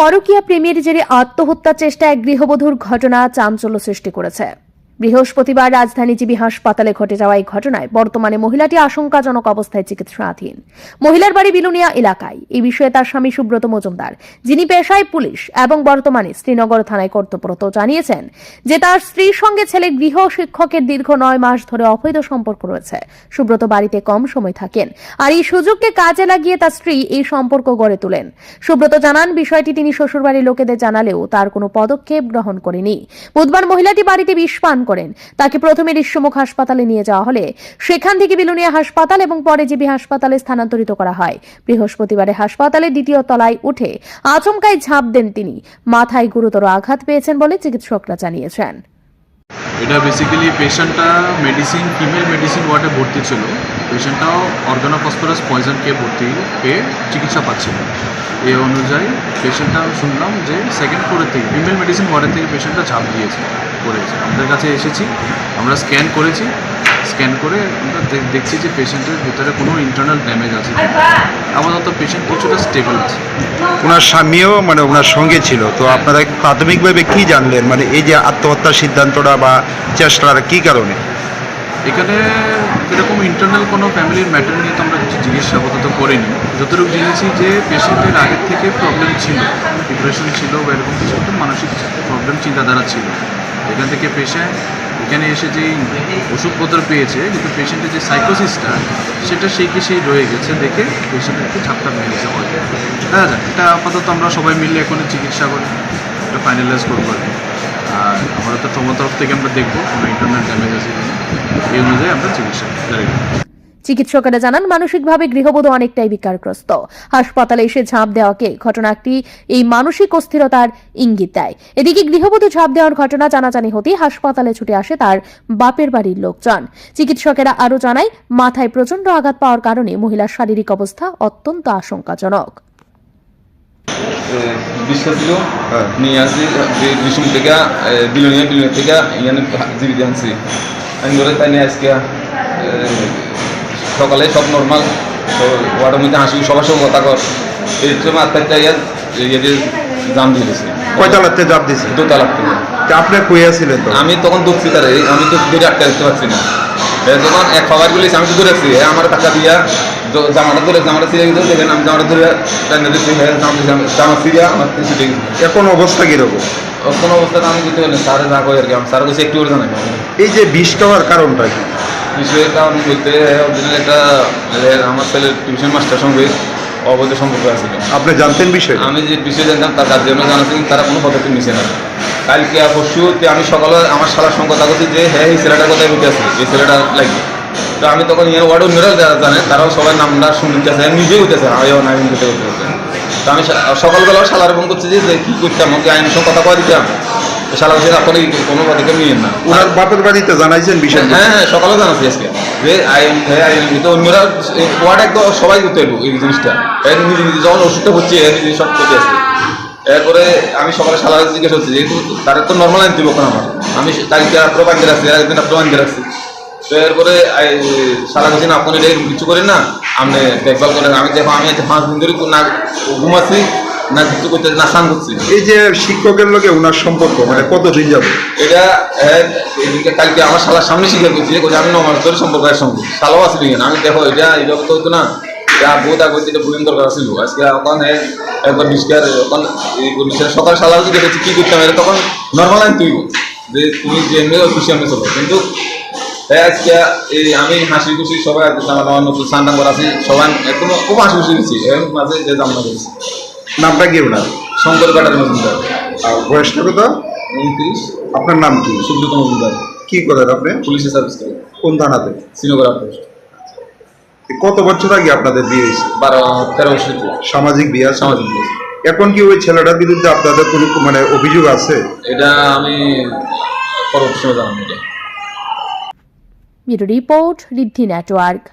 পরকীয়া প্রেমের জেরে আত্মহত্যা চেষ্টায় গৃহবধূর ঘটনা চাঞ্চল্য সৃষ্টি করেছে। বৃহস্পতিবার রাজধানী জিবি হাসপাতালে ঘটে যাওয়া এই ঘটনায় বর্তমানে মহিলাটি আশঙ্কাজনক অবস্থায় চিকিৎসাধীন। মহিলার বাড়ি বিলুনিয়া এলাকায়। এই বিষয়ে তার স্বামী সুব্রত মজুমদার, যিনি পেশায় পুলিশ এবং বর্তমানে শ্রীনগর থানায় কর্তব্যরত, জানিয়েছেন যে তার স্ত্রীর সঙ্গে ছেলে গৃহ শিক্ষকের দীর্ঘ নয় মাস ধরে অবৈধ সম্পর্ক রয়েছে। সুব্রত বাড়িতে কম সময় থাকেন আর এই সুযোগকে কাজে লাগিয়ে তার স্ত্রী এই সম্পর্ক গড়ে তোলেন। সুব্রত জানান, বিষয়টি তিনি শ্বশুরবাড়ির লোকেদের জানালেও তার কোনো পদক্ষেপ গ্রহণ করেনি। বুধবার মহিলাটি বাড়িতে বিষ পান করেন। তাকে প্রথমে ঋষ্যমুখ হাসপাতালে নিয়ে যাওয়া হলে সেখান থেকে বিলুনিয়া হাসপাতাল এবং পরে জিবি হাসপাতালে স্থানান্তরিত করা হয়। বৃহস্পতিবারে হাসপাতালে দ্বিতীয় তলায় উঠে আচমকায় ঝাঁপ দেন তিনি। মাথায় গুরুতর আঘাত পেয়েছেন বলে চিকিৎসকরা জানিয়েছেন। এটা বেসিক্যালি পেশেন্টটা মেডিসিন ফিমেল মেডিসিন ওয়ার্ডে ভর্তি ছিল। পেশেন্টটাও অর্গানোফসফরাস পয়জন খেয়ে ভর্তি পেয়ে চিকিৎসা পাচ্ছিল। এই অনুযায়ী পেশেন্টটা শুনলাম যে সেকেন্ড ফ্লোরের থেকে ফিমেল মেডিসিন ওয়ার্ডের থেকে পেশেন্টটা ঝাঁপ দিয়েছে, করেছে। আমাদের কাছে এসেছি, আমরা স্ক্যান করেছি স্ক্যান করে আমরা দেখছি যে পেশেন্টের ভেতরে কোনো ইন্টারনাল ড্যামেজ আছে। আপাতত পেশেন্ট কিছুটা স্টেবল আছে। ওনার স্বামীও মানে ওনার সঙ্গে ছিল। তো আপনারা প্রাথমিকভাবে কি জানলেন? মানে এই যে আত্মহত্যার সিদ্ধান্তটা বা চেষ্টাটা কি কারণে? এখানে এরকম ইন্টারনাল কোনো ফ্যামিলির ম্যাটার নিয়ে তো আমরা কিছু জিজ্ঞেস আপাতত করিনি। যতটুকু জেনেছি যে পেশেন্টের আগের থেকে প্রবলেম ছিল। ডিপ্রেশন ছিল বা এরকম কিছু একটা মানসিক প্রবলেম চিন্তাধারা ছিল। এখান থেকে পেশেন্ট এখানে এসে যেই ওষুধপত্র পেয়েছে, কিন্তু পেশেন্টের যে সাইকোসিসটা সেটা সেই কি সেই রয়ে গেছে দেখে পেশেন্টের একটু ঝাপটা মেরেছে হয় দেখা যাক, এটা আপাতত আমরা সবাই মিলে এখন চিকিৎসা করে এটা ফাইনালাইজ করব আর আমরা তো তোমার তরফ থেকে আমরা দেখব, কোনো ইন্টারনাল ড্যামেজ আছে এই অনুযায়ী আমরা চিকিৎসা চিকিৎসকেরা জানান, মানসিকভাবে গৃহবধূ অনেকটাই বিকারগ্রস্ত। হাসপাতালে এসে ঝাঁপ দেওয়াকে ঘটনাটি এই মানসিক অস্থিরতার ইঙ্গিত দেয়। এদিকে গৃহবধূ ঝাঁপ দেওয়ার ঘটনা জানাজানি হতেই হাসপাতালে ছুটে আসে তার বাপের বাড়ির লোকজন। চিকিৎসকেরা আরও জানায়, মাথায় প্রচণ্ড আঘাত পাওয়ার কারণে মহিলার শারীরিক অবস্থা অত্যন্ত আশঙ্কাজনক। বিশ্বাস ছিল? হ্যাঁ। নিয়ে আসি থেকে বিলনিয়া বিলনিয়া থেকে জীবিত আনছি। আমি ধরে তাই নিয়ে আজকে সকালে সব নর্মাল তো ওয়ার্ডের মধ্যে হাসি সবার সঙ্গে কথা কর এই সময় আত্মাটা ইয়ে ইয়ে জাম দিয়ে দিয়েছে কয়তলাতে জাপ দিছে? দোতলার থেকে তা আপনি কইয়াছিলেন তো? আমি তখন দুঃখছি তারে আমি তো দূরে আটকে রাখতে পারছি না। যখন এক খাবার গুলি আমি তো দূরে আছি এ আমার টাকা দিয়া জামাটা ধরে জামাটা ছিঁড়ে গেছে দেখেন আমি জামাটা ধরে টাইম দিচ্ছি হ্যাঁ জামা জামা ছিঁড়ে আমার ছুটে গেছে। এখন অবস্থা কীরকম? কোনো অবস্থাতে আমি কিছু স্যারে যা কই আর কি আমি স্যার কাছে একটু জানাই। এই যে বিষ খাওয়ার কারণটা কি? বিষয়ের কারণ বলতে একটা আমার ছেলের টিউশন মাস্টার সঙ্গে অবৈধ সম্পর্ক আছিল আপনি জানতেন বিষয় আমি যে বিষয় জানতাম তার গার্জিয়ানও জানাচ্ছি কিন্তু তারা কোনো পদক্ষেপ নিছে না। কালকে পরশু আমি সকালে আমার শালার সঙ্গে কথা বলছি যে হ্যাঁ এই ছেলেটার কথাই বলতে আছে? এই ছেলেটা লাগবে তো আমি তখন ইয়ার ওয়ার্ড অন্যরাও যারা জানে তারাও সবাই নামটা শুনতেছে নিজেই হইতেছে আয়ও না আমি করতে করতে তো আমি সকালবেলাও শালার ফোন করছি যে যে কি করতাম? ওকে আইনের সঙ্গে কথা কয়ে দিতাম। কোনো পদক্ষেপ নিয়েন না। ওনার বাপের বাড়িতে জানাইছেন বিষয় হ্যাঁ হ্যাঁ সকালে জানাচ্ছি আজকে। যে তো অন্যরা ওয়ার্ড একদম সবাই করতে পারব এই জিনিসটা। এর নিজে নিজে যখন ওষুধটা হচ্ছে নিজে সব করতে আছে এরপরে আমি সকালে সালাদ জিজ্ঞেস করছি যেহেতু তারা তো নর্মাল আইন দিব আমার? আমি তারিখে আপনার বান্ধে রাখছি আর একদিন আপনার বান্ধে রাখছি। তো এরপরে সারা আপনি কিছু করেন না আপনি দেখভাল করেন। আমি দেখো আমি পাঁচ দিন ধরে না ঘুমাচ্ছি না কিছু করতে না স্নান করছি এই যে শিক্ষকের লোকে ওনার সম্পর্ক মানে কতদিন যাবে এটা হ্যাঁ, কালকে আমার শালার সামনে স্বীকার করছি যে আমি নমাজ ধরে সম্পর্ক এর সঙ্গে শালাও আসলি না আমি দেখো এটা এইভাবে তো হতো না যা বহুত আগে এটা বুঝিং দরকার ছিল আজকে ওখানে একবার বিষ্কার সকাল জিজ্ঞেস করছি কি করতাম এটা তখন নর্মাল আইন তুই যে তুমি যে এমনি খুশি আমি চলো কিন্তু হ্যাঁ, আজকে এই আমি হাসি খুশি সবাই আমার নতুন সান্ডাং করা আছি সবাই একদম খুব হাসি খুশি দিচ্ছি এর মাঝে যে জামনা করেছি নামটা কি ওনার? শঙ্কর ব্যাটার মজুমদার। আর বয়সটা কত? উনত্রিশ। আপনার নাম কি? সুব্রত মজুমদার। কি করেন আপনি? পুলিশের সার্ভিস করে। কোন থানাতে? শ্রীনগর আউটপোস্ট কত বছর আগে আপনাদের বিয়ে হয়েছে? বারো তেরো বছর সামাজিক বিয়ে সামাজিক বিয়ে। এখন কি ওই ছেলেটার বিরুদ্ধে আপনাদের কোনো মানে অভিযোগ আছে? এটা আমি পরবর্তী সময় জানাব। Report Riddhi network.